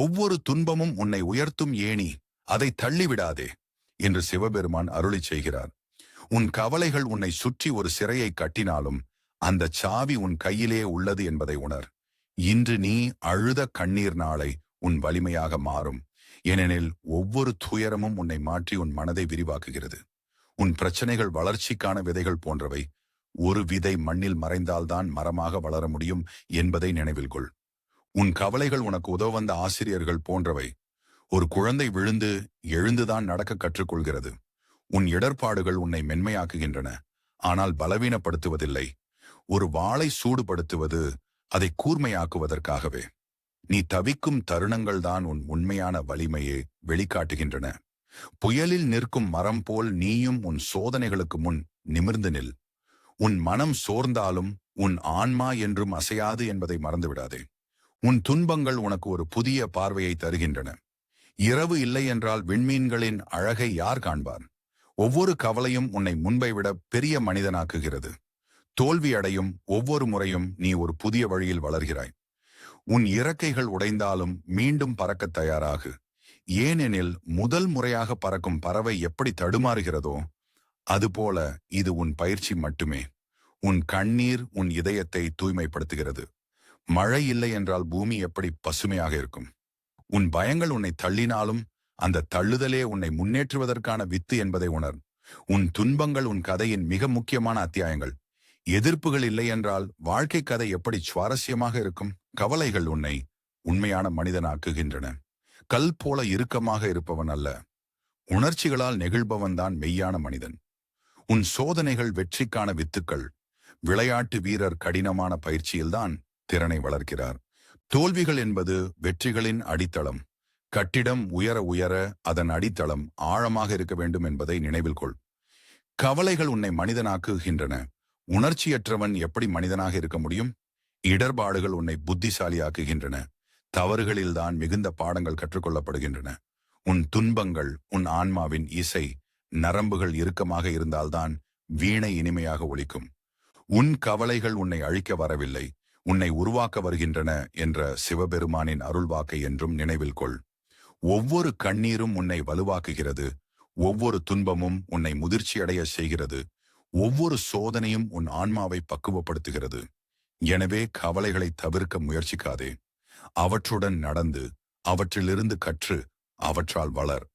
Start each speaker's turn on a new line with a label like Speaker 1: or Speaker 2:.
Speaker 1: ஒவ்வொரு துன்பமும் உன்னை உயர்த்தும் ஏணி. அதை தள்ளிவிடாதே என்று சிவபெருமான் அருளிச் செய்கிறார். உன் கவலைகள் உன்னை சுற்றி ஒரு சிறையை கட்டினாலும் அந்த சாவி உன் கையிலே உள்ளது என்பதை உணர். இன்று நீ அழுத கண்ணீர் நாளை உன் வலிமையாக மாறும். ஏனெனில் ஒவ்வொரு துயரமும் உன்னை மாற்றி உன் மனதை விரிவாக்குகிறது. உன் பிரச்சனைகள் வளர்ச்சிக்கான விதைகள் போன்றவை. ஒரு விதை மண்ணில் மறைந்தால்தான் மரமாக வளர முடியும் என்பதை நினைவில் கொள். உன் கவலைகள் உனக்கு உதவ வந்த ஆசிரியர்கள் போன்றவை ஒரு குழந்தை விழுந்து எழுந்துதான் நடக்க கற்றுக்கொள்கிறது. உன் இடர்பாடுகள் உன்னை மென்மையாக்குகின்றன. ஆனால் பலவீனப்படுத்துவதில்லை. ஒரு வாளை சூடுபடுத்துவது அதை கூர்மையாக்குவதற்காகவே. நீ தவிக்கும் தருணங்கள்தான் உன் உண்மையான வலிமையை வெளிக்காட்டுகின்றன. புயலில் நிற்கும் மரம் போல் நீயும் உன் சோதனைகளுக்கு முன் நிமிர்ந்து நில். உன் மனம் சோர்ந்தாலும் உன் ஆன்மா என்றும் அசையாது என்பதை மறந்துவிடாதே. உன் துன்பங்கள் உனக்கு ஒரு புதிய பார்வையை தருகின்றன. இரவு இல்லை என்றால் விண்மீன்களின் அழகை யார் காண்பார்? ஒவ்வொரு கவலையும் உன்னை முன்பை விட பெரிய மனிதனாக்குகிறது. தோல்வி அடையும் ஒவ்வொரு முறையும் நீ ஒரு புதிய வழியில் வளர்கிறாய். உன் இறக்கைகள் உடைந்தாலும் மீண்டும் பறக்க தயாராகு. ஏனெனில் முதல் முறையாக பறக்கும் பறவை எப்படி தடுமாறுகிறதோ அதுபோல இது உன் பயிற்சி மட்டுமே. உன் கண்ணீர் உன் இதயத்தை தூய்மைப்படுத்துகிறது. மழை இல்லை என்றால் பூமி எப்படி பசுமையாக இருக்கும்? உன் பயங்கள் உன்னை தள்ளினாலும் அந்த தள்ளுதலே உன்னை முன்னேற்றுவதற்கான வித்து என்பதை உணர். உன் துன்பங்கள் உன் கதையின் மிக முக்கியமான அத்தியாயங்கள். எதிர்ப்புகள் இல்லை என்றால் வாழ்க்கை கதை எப்படி சுவாரஸ்யமாக இருக்கும்? கவலைகள் உன்னை உண்மையான மனிதனாக்குகின்றன கல் போல இறுக்கமாக இருப்பவன் அல்ல. உணர்ச்சிகளால் நெகிழ்பவன் தான் மெய்யான மனிதன். உன் சோதனைகள் வெற்றிக்கான வித்துக்கள். விளையாட்டு வீரர் கடினமான பயிற்சியில்தான் திறனை வளர்க்கிறார். தோல்விகள் என்பது வெற்றிகளின் அடித்தளம். கட்டிடம் உயர உயர அதன் அடித்தளம் ஆழமாக இருக்க வேண்டும் என்பதை நினைவில் கொள். கவலைகள் உன்னை மனிதனாக்குகின்றன. உணர்ச்சியற்றவன் எப்படி மனிதனாக இருக்க முடியும்? இடர்பாடுகள் உன்னை புத்திசாலியாக்குகின்றன. தவறுகளில்தான் மிகுந்த பாடங்கள் கற்றுக்கொள்ளப்படுகின்றன. உன் துன்பங்கள் உன் ஆன்மாவின் இசை நரம்புகள் இறுக்கமாக இருந்தால்தான் வீணை இனிமையாக ஒழிக்கும் உன் கவலைகள் உன்னை அழிக்க வரவில்லை. உன்னை உருவாக்க வருகின்றன என்ற சிவபெருமானின் அருள்வாக்கை என்றும் நினைவில் கொள். ஒவ்வொரு கண்ணீரும் உன்னை வலுவாக்குகிறது. ஒவ்வொரு துன்பமும் உன்னை முதிர்ச்சியடைய செய்கிறது. ஒவ்வொரு சோதனையும் உன் ஆன்மாவை பக்குவப்படுத்துகிறது. எனவே கவலைகளை தவிர்க்க முயற்சிக்காதே. அவற்றுடன் நடந்து அவற்றிலிருந்து கற்று அவற்றால் வளர்.